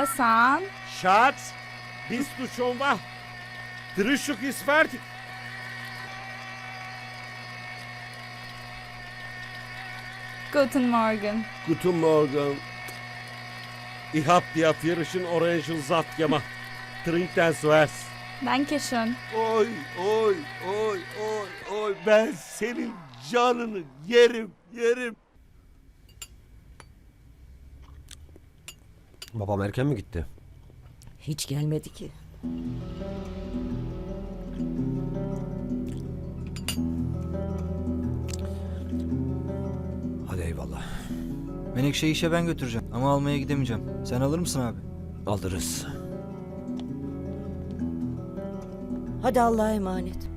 Hasan. Schatz, bist du schon wach? Frühstück ist fertig. Guten Morgen. Guten Morgen. Ich hab dir frischen Orangen satt gemacht. Trink den zuerst. Dankeschön. Oy, oy, oy, oy, oy. Ben senin canını yerim, yerim. Babam erken mi gitti? Hiç gelmedi ki. Hadi eyvallah. Menekşe'yi işe ben götüreceğim ama almaya gidemeyeceğim. Sen alır mısın abi? Alırız. Hadi Allah'a emanet.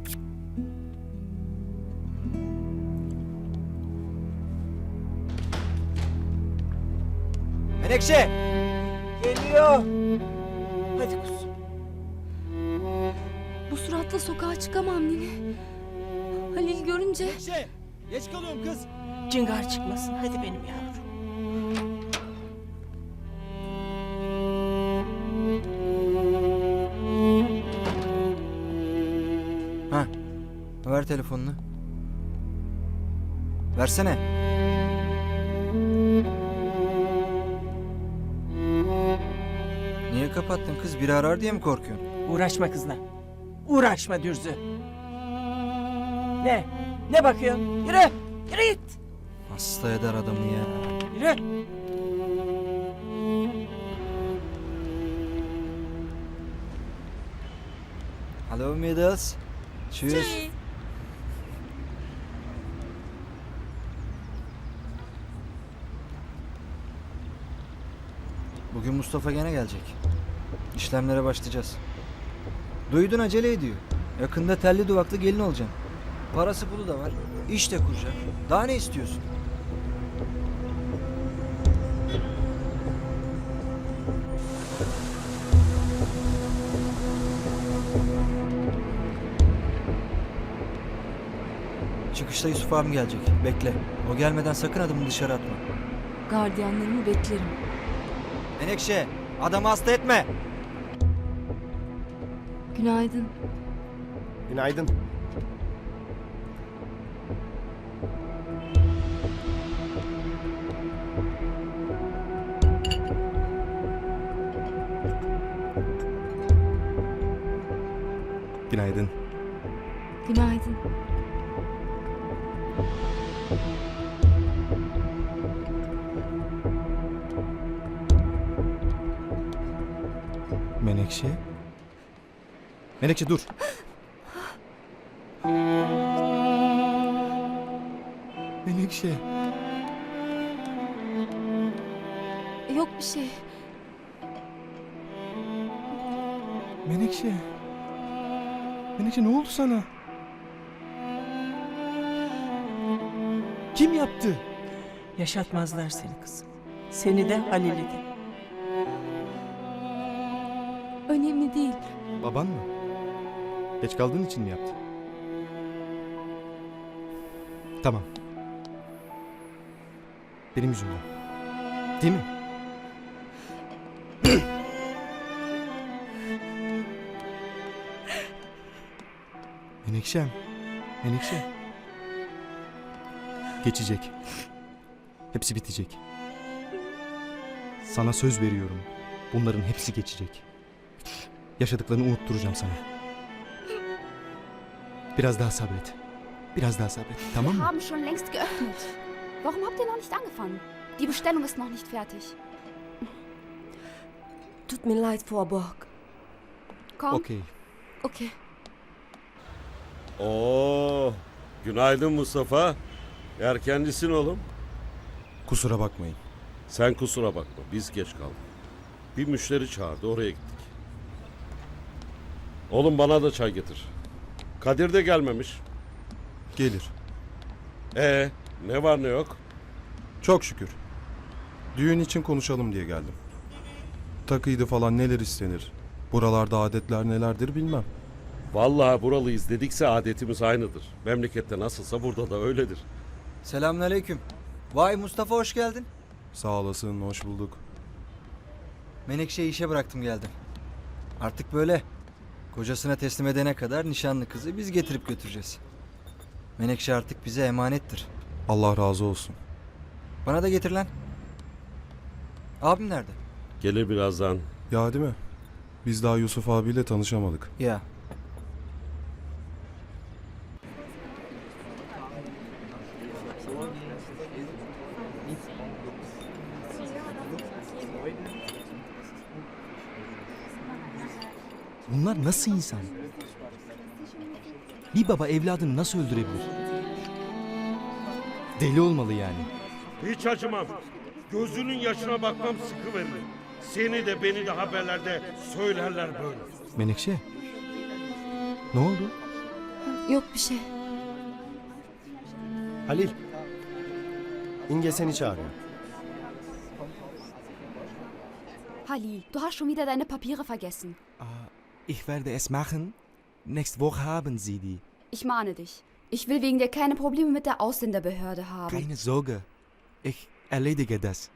Menekşe! Geliyor! Hadi kuzum. Bu suratla sokağa çıkamam Nine. Halil görünce Menekşe! Geç kalıyorum kız. Cingar çıkmasın. Hadi benim yavrum. Ha. Ver telefonunu. Versene. Niye kapattın kız? Biri arar diye mi korkuyorsun? Uğraşma kızla. Uğraşma Dürzü. Ne? Ne bakıyorsun? Yürü. Yürü git. Hasta eder adamı ya. Yürü. Hello Middles. Cheers. Bugün Mustafa gene gelecek. İşlemlere başlayacağız. Duydun acele ediyor. Yakında telli duvaklı gelin olacaksın. Parası pulu da var. İş de kuracak. Daha ne istiyorsun? Çıkışta Yusuf abim gelecek. Bekle. O gelmeden sakın adımını dışarı atma. gardiyanlarımı beklerim. Menekşe, adamı hasta etme. Günaydın. Günaydın. Günaydın. Günaydın. Menekşe. Menekşe dur. Menekşe. Yok bir şey. Menekşe. Menekşe ne oldu sana? Kim yaptı? Yaşatmazlar seni kızım. Seni de Halil'i de. Baban mı? Geç kaldığın için mi yaptı? Tamam. Benim yüzümden. Değil mi? Menekşem. Menekşe. Geçecek. Hepsi bitecek. Sana söz veriyorum. Bunların hepsi geçecek. Yaşadıklarını unutturacağım sana. Biraz daha sabret. Biraz daha sabret. Tamam Wir mı? haben schon längst geöffnet. Warum habt ihr noch nicht angefangen? Die Bestellung ist noch nicht fertig. Tut mir leid Vorburg. Komm, Okey. Okey. Oo, günaydın Mustafa. Erkencisin oğlum. Kusura bakmayın. Sen kusura bakma, biz geç kaldık. Bir müşteri çağırdı, oraya gittik. Oğlum bana da çay getir. Kadir de gelmemiş. Gelir. Ee, ne var ne yok? Çok şükür. Düğün için konuşalım diye geldim. Takıydı falan neler istenir. Buralarda adetler nelerdir bilmem. Vallahi buralıyız dedikse adetimiz aynıdır. Memlekette nasılsa burada da öyledir. Selamünaleyküm. Vay Mustafa hoş geldin. Sağ olasın, hoş bulduk. Menekşe'yi işe bıraktım geldim. Artık böyle. Kocasına teslim edene kadar nişanlı kızı biz getirip götüreceğiz. Menekşe artık bize emanettir. Allah razı olsun. Bana da getir lan. Abim nerede? Gelir birazdan. Ya değil mi? Biz daha Yusuf abiyle tanışamadık. Ya. Bunlar nasıl insan? Bir baba evladını nasıl öldürebilir? Deli olmalı yani. Hiç acımam. Gözünün yaşına bakmam sıkı verir. Seni de beni de haberlerde söylerler böyle. Menekşe. Ne oldu? Yok bir şey. Halil. İnge seni çağırıyor. Halil, du hast schon wieder deine Papiere vergessen. Ich werde es machen. Nächste Woche haben Sie die. Ich mahne dich. Ich will wegen dir keine Probleme mit der Ausländerbehörde haben. Keine Sorge. Ich erledige das.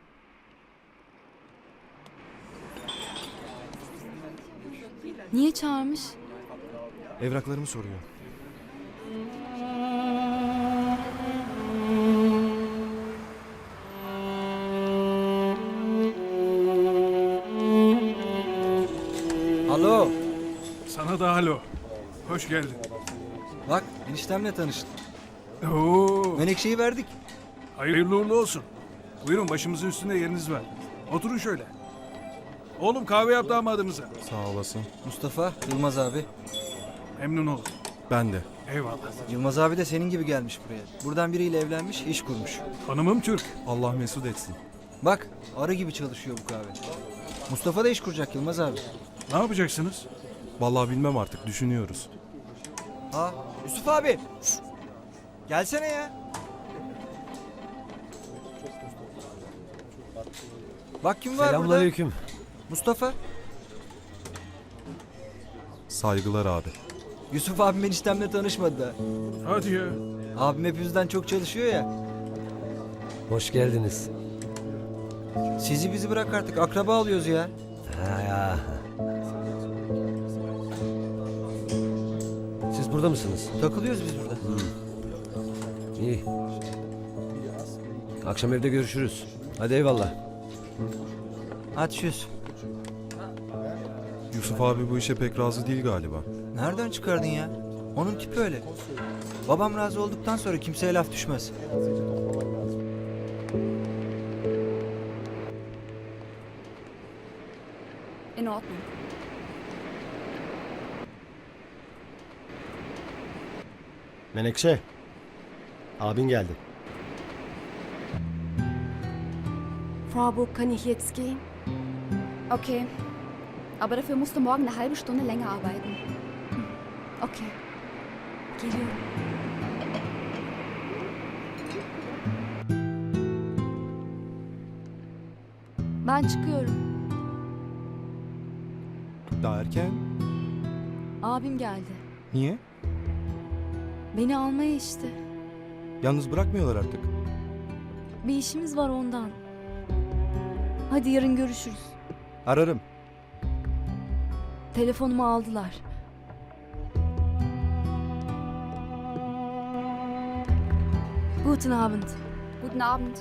Niye çağırmış? Evraklarımı soruyor. Sana da alo. Hoş geldin. Bak eniştemle tanıştım. Oo, Menekşe'yi verdik. hayırlı uğurlu olsun. Buyurun başımızın üstünde yeriniz var. Oturun şöyle. Oğlum kahve yap damadımıza. Sağ olasın. Mustafa, Yılmaz abi. Memnun oldum. Ben de. Eyvallah. Yılmaz abi de senin gibi gelmiş buraya. Buradan biriyle evlenmiş, iş kurmuş. Hanımım Türk. Allah mesut etsin. Bak, arı gibi çalışıyor bu kahve. Mustafa da iş kuracak Yılmaz abi. Ne yapacaksınız? Vallahi bilmem artık düşünüyoruz. Ha, Yusuf abi. Gelsene ya. Bak kim var burada? Selamünaleyküm. Mustafa. Saygılar abi. Yusuf abim eniştemle tanışmadı da. Hadi ya. Abim hepimizden çok çalışıyor ya. Hoş geldiniz. Sizi bizi bırak artık akraba alıyoruz ya. Ha burada mısınız? Takılıyoruz biz burada. İyi. Akşam evde görüşürüz. Hadi eyvallah. Hadi çöz. Yusuf abi bu işe pek razı değil galiba. Nereden çıkardın ya? Onun tipi öyle. Babam razı olduktan sonra kimseye laf düşmez. In Ordnung. Menekşe. Abin geldi. Frau kann ich jetzt gehen? Okay. Aber dafür musst du morgen eine halbe Stunde länger arbeiten. Okay. Geliyorum. Ben çıkıyorum. Daha erken. Abim geldi. Niye? Beni almaya işte. Yalnız bırakmıyorlar artık. Bir işimiz var ondan. Hadi yarın görüşürüz. Ararım. Telefonumu aldılar. Guten Abend. Guten Abend.